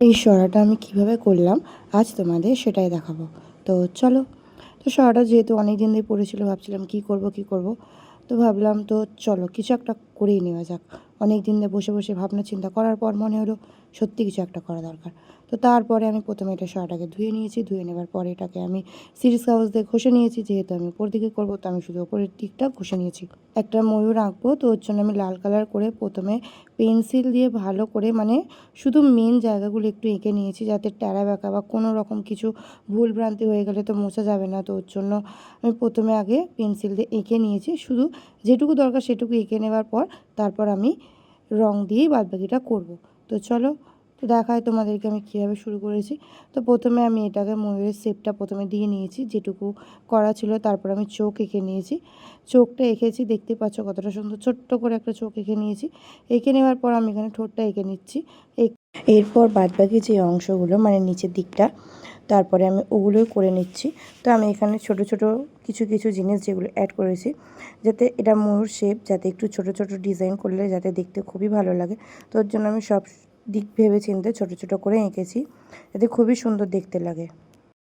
এই সরাটা আমি কীভাবে করলাম, আজ তোমাদের সেটাই দেখাবো। তো চলো, তো সরাটা যেহেতু অনেক দিন ধরে পড়েছিল, ভাবছিলাম কি করব কি করব? তো ভাবলাম তো চলো, কিছু একটা করেই নেওয়া যাক। অনেক দিন ধরে বসে বসে ভাবনা চিন্তা করার পর মনে হলো সত্যি কিছু একটা করা দরকার। তো তারপরে আমি প্রথমে এটা সরাটাকে ধুয়ে নিয়েছি, ধুয়ে নেবার পরে এটাকে আমি সিরিজ কাগজ দিয়ে ঘষে নিয়েছি। যেহেতু আমি উপর দিকে করব, তো আমি শুধু উপরের দিকটা ঘষে নিয়েছি। একটা ময়ূর আঁকবো, তো ওর জন্য আমি লাল কালার করে প্রথমে পেন্সিল দিয়ে ভালো করে মানে শুধু মেন জায়গাগুলো একটু এঁকে নিয়েছি যাতে ট্যারা ব্যাকা বা কোনো রকম কিছু ভুল ভ্রান্তি হয়ে গেলে তো মোছা যাবে না। তো ওর জন্য আমি প্রথমে আগে পেন্সিল দিয়ে এঁকে নিয়েছি। শুধু যেটুকু দরকার সেটুকু এঁকে নেবার পর তারপর আমি রং দিয়েই বাদবাকিটা করব। তো চলো তো দেখায় তোমাদেরকে আমি কীভাবে শুরু করেছি। তো প্রথমে আমি এটাকে ময়ূরের শেপটা প্রথমে দিয়ে নিয়েছি, যেটুকু করা ছিল, তারপর আমি চোখ এঁকে নিয়েছি। চোখটা এঁকেছি, দেখতে পাচ্ছ কতটা সুন্দর, ছোট্ট করে একটা চোখ এঁকে নিয়েছি। এঁকে নেওয়ার পর আমি এখানে ঠোঁটটা এঁকে নিচ্ছি। এরপর বাদবাকি যে অংশগুলো মানে নিচের দিকটা, তারপরে আমি ওগুলোই করে নিচ্ছি। তো আমি এখানে ছোট ছোট কিছু কিছু জিনিস যেগুলো অ্যাড করেছি, যাতে এটা ময়ূর শেপ যাতে একটু ছোট ছোট ডিজাইন করলে যাতে দেখতে খুবই ভালো লাগে। তো ওর জন্য আমি সব দিক ভেবে চিনতে ছোটো ছোট করে এঁকেছি। যাতে খুবই সুন্দর দেখতে লাগে।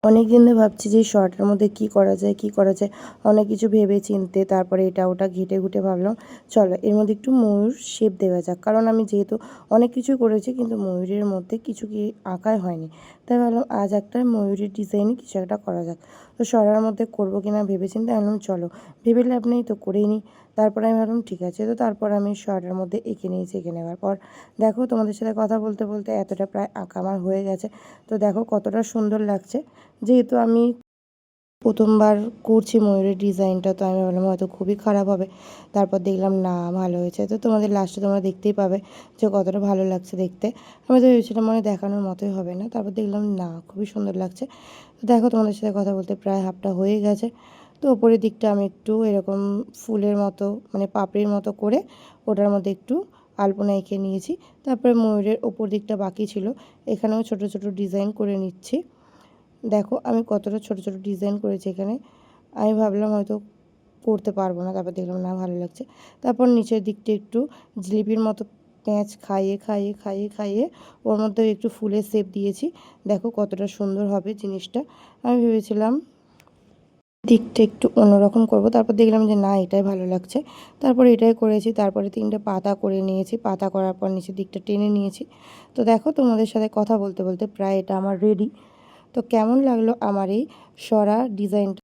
অনেক দিন ধরে ভাবছি যে শর্টের মধ্যে কি করা যায়, কি করা যায়, অনেক কিছু ভেবে চিনতে তারপরে এটা ওটা ঘেটে ঘুটে ভাবলাম, চলো এর মধ্যে একটু ময়ূর শেপ দেওয়া যাক। কারণ আমি যেহেতু অনেক কিছু করেছি কিন্তু ময়ূরের মধ্যে কিছু কি আঁকাই হয়নি। তাই ভাবলাম আজ একটা ময়ূরের ডিজাইনই কিছু একটা করা যাক। তো সরার মধ্যে করব কিনা ভেবে চিন্তে ভাবলাম চলো। ভেবে লাভ নেই তো করেই নিই তারপরে আমি ভাবলাম, ঠিক আছে। তো তারপর আমি শর্টের মধ্যে এঁকে নিয়েছি, এঁকে নেওয়ার পর দেখো তোমাদের সাথে কথা বলতে বলতে এতটা প্রায় আঁকা আমার হয়ে গেছে। তো দেখো কতটা সুন্দর লাগছে। যেহেতু আমি প্রথমবার করছি ময়ূরের ডিজাইনটা, তো আমি ভাবলাম হয়তো খুবই খারাপ হবে। তারপর দেখলাম, না, ভালো হয়েছে। তো তোমাদের লাস্টে তোমরা দেখতেই পাবে যে কতটা ভালো লাগছে দেখতে। আমি তো ভেবেছিলাম মনে দেখানোর মতোই হবে না। তারপর দেখলাম, না, খুবই সুন্দর লাগছে। তো দেখো তোমাদের সাথে কথা বলতে প্রায় হাফটা হয়ে গেছে। তো ওপরের দিকটা আমি একটু এরকম ফুলের মতো মানে পাপড়ির মতো করে ওটার মধ্যে একটু আলপনা এঁকে নিয়েছি। তারপরে ময়ূরের ওপর দিকটা বাকি ছিল। এখানেও ছোট ছোট ডিজাইন করে নিচ্ছি। দেখো, আমি কতটা ছোট ছোট ডিজাইন করেছি এখানে। আমি ভাবলাম হয়তো করতে পারব না, তারপর দেখলাম না, ভালো লাগছে। তারপর নিচের দিকটা একটু জিলিপির মতো প্যাঁচ খাইয়ে খাইয়ে খাইয়ে খাইয়ে ওর মধ্যে একটু ফুলের শেপ দিয়েছি। দেখো কতটা সুন্দর হবে জিনিসটা। আমি ভেবেছিলাম দিকটা একটু অন্যরকম করব। তারপর দেখলাম যে, না, এটাই ভালো লাগছে। তারপর এটাই করেছি। তারপরে তিনটে পাতা করে নিয়েছি। পাতা করার পর নিচের দিকটা টেনে নিয়েছি। তো দেখো, তোমাদের সাথে কথা বলতে বলতে প্রায় এটা আমার রেডি তো কেমন লাগল আমার এই সরা ডিজাইনটা